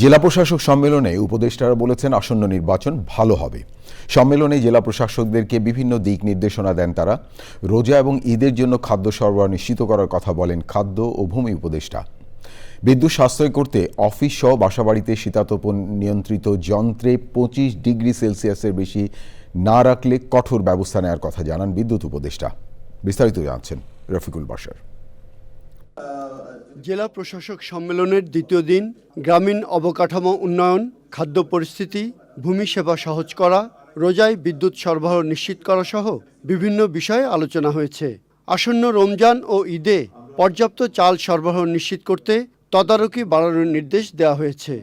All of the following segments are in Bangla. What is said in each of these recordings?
জেলা প্রশাসক সম্মেলনে উপদেষ্টারা বলেছেন, আসন্ন নির্বাচন ভালো হবে। সম্মেলনে জেলা প্রশাসকদেরকে বিভিন্ন দিক নির্দেশনা দেন তারা। রোজা এবং ঈদের জন্য খাদ্য সরবরাহ নিশ্চিত করার কথা বলেন খাদ্য ও ভূমি উপদেষ্টা। বিদ্যুৎ সাশ্রয় করতে অফিস সহ বাসাবাড়িতে শীতাতপ নিয়ন্ত্রিত যন্ত্রে পঁচিশ ডিগ্রি সেলসিয়াসের বেশি না রাখলে কঠোর ব্যবস্থা নেওয়ার কথা জানান বিদ্যুৎ উপদেষ্টা। বিস্তারিত জানছেন রফিকুল বাসার জেলা প্রশাসক সম্মেলনের দ্বিতীয় দিন গ্রামীণ অবকাঠামো উন্নয়ন, খাদ্য পরিস্থিতি, ভূমি সেবা সহজ করা, রোজায় বিদ্যুৎ সরবরাহ নিশ্চিত করা সহ বিভিন্ন বিষয়ে আলোচনা হয়েছে। আসন্ন রমজান ও ঈদে পর্যাপ্ত চাল সরবরাহ নিশ্চিত করতে তদারকি বাড়ানোর নির্দেশ দেওয়া হয়েছে।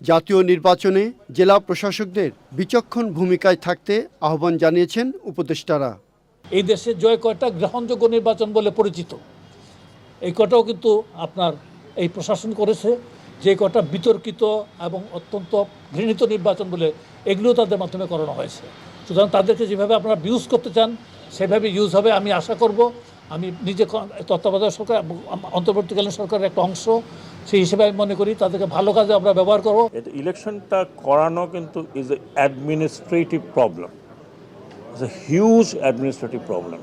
জাতীয় নির্বাচনে জেলা প্রশাসকদের বিচক্ষণ ভূমিকায় থাকতে আহ্বান জানিয়েছেন উপদেষ্টারা। এই দেশে জয় কয়টা গ্রহণযোগ্য নির্বাচন বলে পরিচিত? এই কটাও কিন্তু আপনার এই প্রশাসন করেছে। যে কটা বিতর্কিত এবং অত্যন্ত ঘৃণিত নির্বাচন বলে এগুলো তাদের মাধ্যমে করানো হয়েছে। সুতরাং তাদেরকে যেভাবে আপনারা ইউজ করতে চান, সেভাবে ইউজ হবে আমি আশা করব। আমি নিজে তত্ত্বাবধায়ক সরকার অন্তর্বর্তীকালীন সরকারের একটা অংশ, সেই হিসেবে আমি মনে করি তাদেরকে ভালো কাজে আমরা ব্যবহার করব। ইলেকশনটা করানো কিন্তু is a administrative problem is a huge administrative problem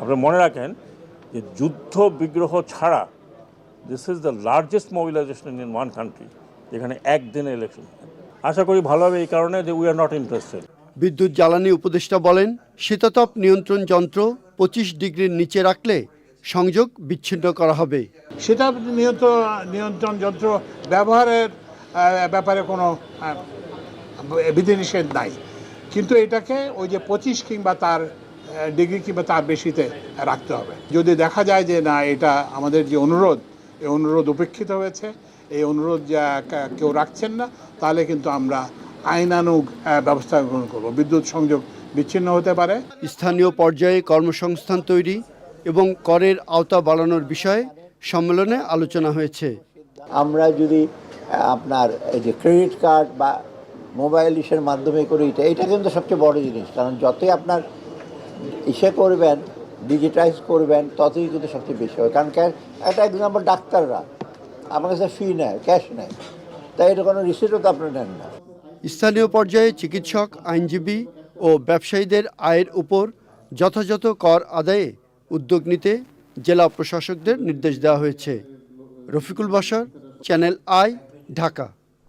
আপনি মনে রাখেন যে যুদ্ধ বিগ্রহ ছাড়া this is the largest mobilization in one country যেখানে একদিনে ইলেকশন আশা করি ভালো হবে এই কারণে যে উই আর নট ইন্টারেস্টেড বিদ্যুৎ জ্বালানি উপদেষ্টা বলেন শীতাতপ নিয়ন্ত্রণ যন্ত্র পঁচিশ ডিগ্রির নিচে রাখলে সংযোগ বিচ্ছিন্ন করা হবে। সেটা নিয়ন্ত্রণ নিয়ন্ত্রণ যন্ত্র ব্যবহারের ব্যাপারে কোনো বিধিনিষেধ নাই। কিন্তু এটাকে ওই যে পঁচিশ কিংবা তার ডিগ্রি কিংবা তার বেশিতে রাখতে হবে। যদি দেখা যায় যে না এটা আমাদের যে অনুরোধ এই অনুরোধ উপেক্ষিত হয়েছে এই অনুরোধ যা কেউ রাখছেন না তাহলে কিন্তু আমরা আইনানুগ ব্যবস্থা গ্রহণ করব। বিদ্যুৎ সংযোগ বিচ্ছিন্ন হতে পারে। স্থানীয় পর্যায়ে কর্মসংস্থান তৈরি এবং করের আওতা বাড়ানোর বিষয়ে সম্মেলনে আলোচনা হয়েছে। আমরা যদি আপনার এই যে ক্রেডিট কার্ড বা মোবাইল ইসের মাধ্যমে করি এটা এটা কিন্তু সবচেয়ে বড় জিনিস। কারণ যতই আপনার ইসে করবেন ডিজিটাইজ করবেন, ততই কিন্তু সবচেয়ে বেশি হবে। কারণ ক্যা- একটা এক্সাম্পল ডাক্তাররা। আমার কাছে ফি নেয় ক্যাশ নেয় তাই এটা কোনো রিসিটও তো আপনার নেন না। স্থানীয় পর্যায়ে চিকিৎসক, আইনজীবী ও ব্যবসায়ীদের আয়ের উপর যথাযথ কর আদায়ে উদ্যোগ নিতে জেলা প্রশাসকদের নির্দেশ দেওয়া হয়েছে। রফিকুল বাসার চ্যানেল আই, ঢাকা।